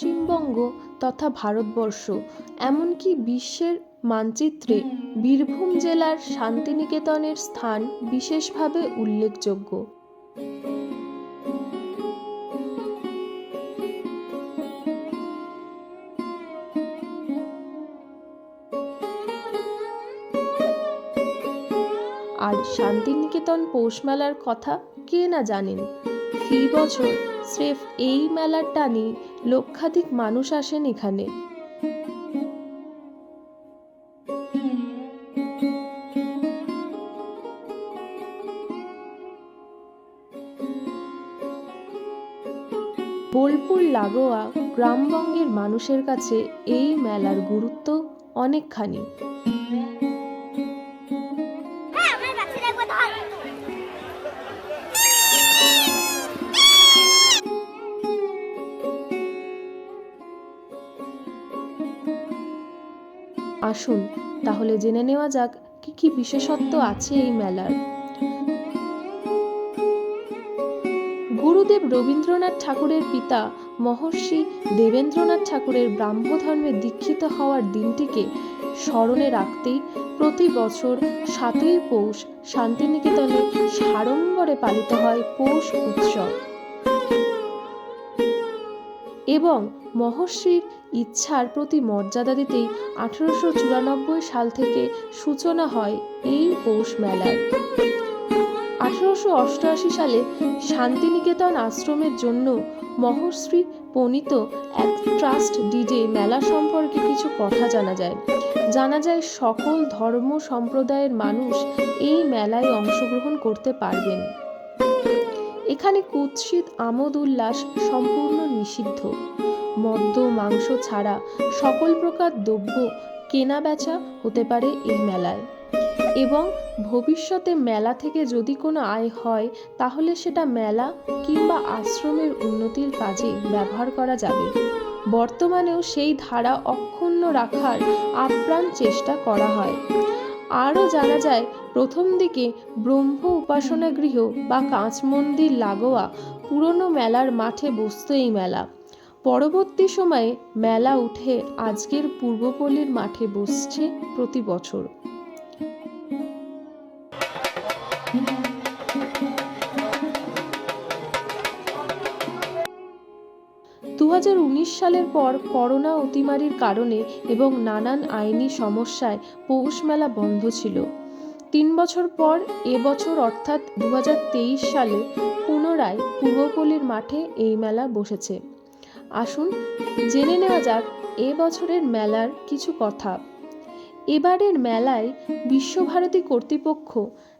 পশ্চিমবঙ্গ তথা ভারতবর্ষ, এমনকি বিশ্বের মানচিত্রে বীরভূম জেলার শান্তিনিকেতনের স্থান বিশেষভাবে উল্লেখযোগ্য। আর শান্তিনিকেতন পৌষমেলার কথা কে না জানেন? ফি বছর স্রেফ এই মেলার টানে লক্ষাধিক মানুষ আসেন এখানে। বোলপুর লাগোয়া গ্রামবঙ্গের মানুষের কাছে এই মেলার গুরুত্ব অনেকখানি। আসুন, তাহলে জেনে নেওয়া যাক কি কি বিশেষত্ব আছে এই মেলার। গুরুদেব রবীন্দ্রনাথ ঠাকুরের পিতা, মহর্ষি দেবেন্দ্রনাথ ঠাকুরের ব্রাহ্মধর্মে দীক্ষিত হওয়ার দিনটিকে স্মরণে রাখতেই প্রতি বছর সাতই পৌষ শান্তিনিকেতনে সাড়ম্বরে পালিত হয় পৌষ উৎসব। এবং মহর্ষির ইচ্ছার প্রতি মর্যাদা দিতেই আঠারোশো চুরানব্বই সাল থেকে সূচনা হয় এই পৌষ মেলার। আঠারোশো অষ্টআশি সালে শান্তিনিকেতন আশ্রমের জন্য মহর্ষি প্রণীত এক ট্রাস্ট ডিডে মেলা সম্পর্কে কিছু কথা জানা যায়। জানা যায় সকল ধর্ম সম্প্রদায়ের মানুষ এই মেলায় অংশগ্রহণ করতে পারবেন। এখানে কুৎসিত আমোদ উল্লাস সম্পূর্ণ নিষিদ্ধ। মদ্য মাংস ছাড়া সকল প্রকার দ্রব্য কেনা বেচা হতে পারে এই মেলায়। এবং ভবিষ্যতে মেলা থেকে যদি কোনো আয় হয়, তাহলে সেটা মেলা কিংবা আশ্রমের উন্নতির কাজে ব্যবহার করা যাবে। বর্তমানেও সেই ধারা অক্ষুণ্ণ রাখার আপ্রাণ চেষ্টা করা হয়। আরও জানা যায়, প্রথম দিকে ব্রহ্ম উপাসনা গৃহ বা কাঁচ মন্দির লাগোয়া পুরনো মেলার মাঠে বসত এই মেলা। পরবর্তী সময়ে মেলা উঠে আজকের পূর্বপল্লীর মাঠে বসছে প্রতি বছর। সালের পর করোনা অতিমারির কারণে এবং নানান আইনি সমস্যায় পৌষ মেলা বন্ধ ছিল। তিন বছর পর এবছর অর্থাৎ দু সালে পুনরায় পূর্বপল্লীর মাঠে এই মেলা বসেছে। আসুন জেনে নেওয়া যাক এবছরের মেলার কিছু কথা। এবারের মেলায় বিশ্বভারতী কর্তৃপক্ষ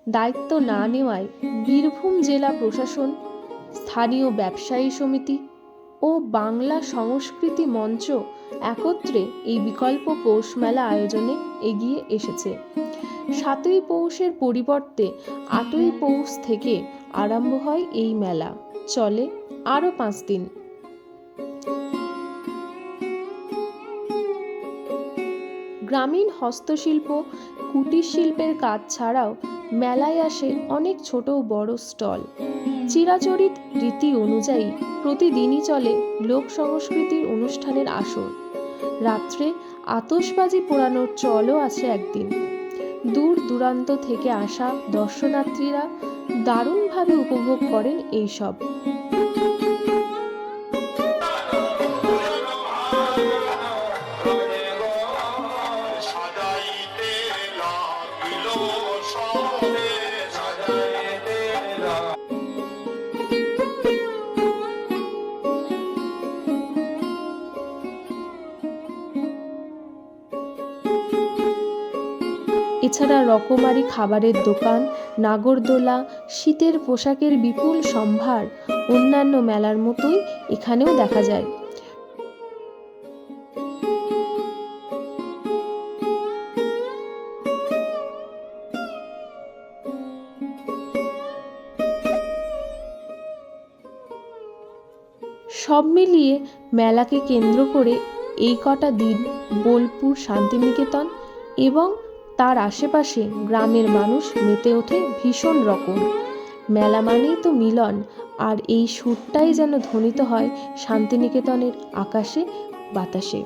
দায়িত্ব না নেওয়ায় বীরভূম জেলা প্রশাসন, স্থানীয় ব্যবসায়ী সমিতি ও বাংলা সংস্কৃতি মঞ্চ একত্রে এই বিকল্প পৌষ মেলা আয়োজনে এগিয়ে এসেছে। সাতই পৌষের পরিবর্তে আটই পৌষ থেকে আরম্ভ হয় এই মেলা। চলে আরও পাঁচ দিন। গ্রামীণ হস্তশিল্প, কুটির শিল্পের কাজ ছাড়াও মেলায় আসে অনেক ছোট বড় স্টল। চিরাচরিত রীতি অনুযায়ী প্রতিদিনই চলে লোক সংস্কৃতির অনুষ্ঠানের আসর। রাত্রে আতসবাজি পোড়ানোর চলও আছে একদিন। দূর দূরান্ত থেকে আসা দর্শনার্থীরা দারুণভাবে উপভোগ করেন এইসব। এছাড়া রকমারি খাবারের দোকান, নাগরদোলা, শীতের পোশাকের বিপুল সম্ভার, অন্যান্য মেলার মতোই এখানেও দেখা যায়। সব মিলিয়ে মেলাকে কেন্দ্র করে এই কটা দিন বোলপুর শান্তিনিকেতন এবং তার আশেপাশে গ্রামের মানুষ মেতে ওঠে ভীষণ রকম। মেলা মানেই তো মিলন, আর এই সুরটাই যেন ধ্বনিত হয় শান্তিনিকেতনের আকাশে, বাতাসে।